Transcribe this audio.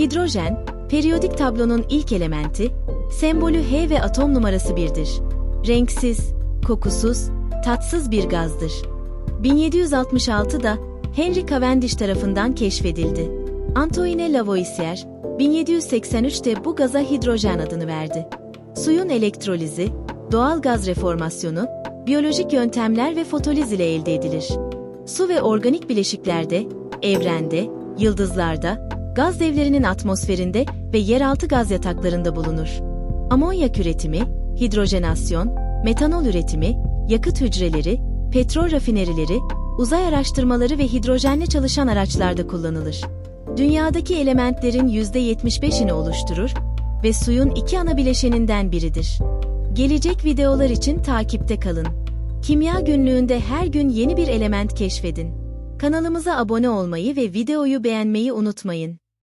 Hidrojen, periyodik tablonun ilk elementi, sembolü H ve atom numarası 1'dir. Renksiz, kokusuz, tatsız bir gazdır. 1766'da Henry Cavendish tarafından keşfedildi. Antoine Lavoisier, 1783'te bu gaza hidrojen adını verdi. Suyun elektrolizi, doğal gaz reformasyonu, biyolojik yöntemler ve fotoliz ile elde edilir. Su ve organik bileşiklerde, evrende, yıldızlarda, gaz devlerinin atmosferinde ve yeraltı gaz yataklarında bulunur. Amonyak üretimi, hidrojenasyon, metanol üretimi, yakıt hücreleri, petrol rafinerileri, uzay araştırmaları ve hidrojenle çalışan araçlarda kullanılır. Dünyadaki elementlerin %75'ini oluşturur ve suyun iki ana bileşeninden biridir. Gelecek videolar için takipte kalın. Kimya günlüğünde her gün yeni bir element keşfedin. Kanalımıza abone olmayı ve videoyu beğenmeyi unutmayın.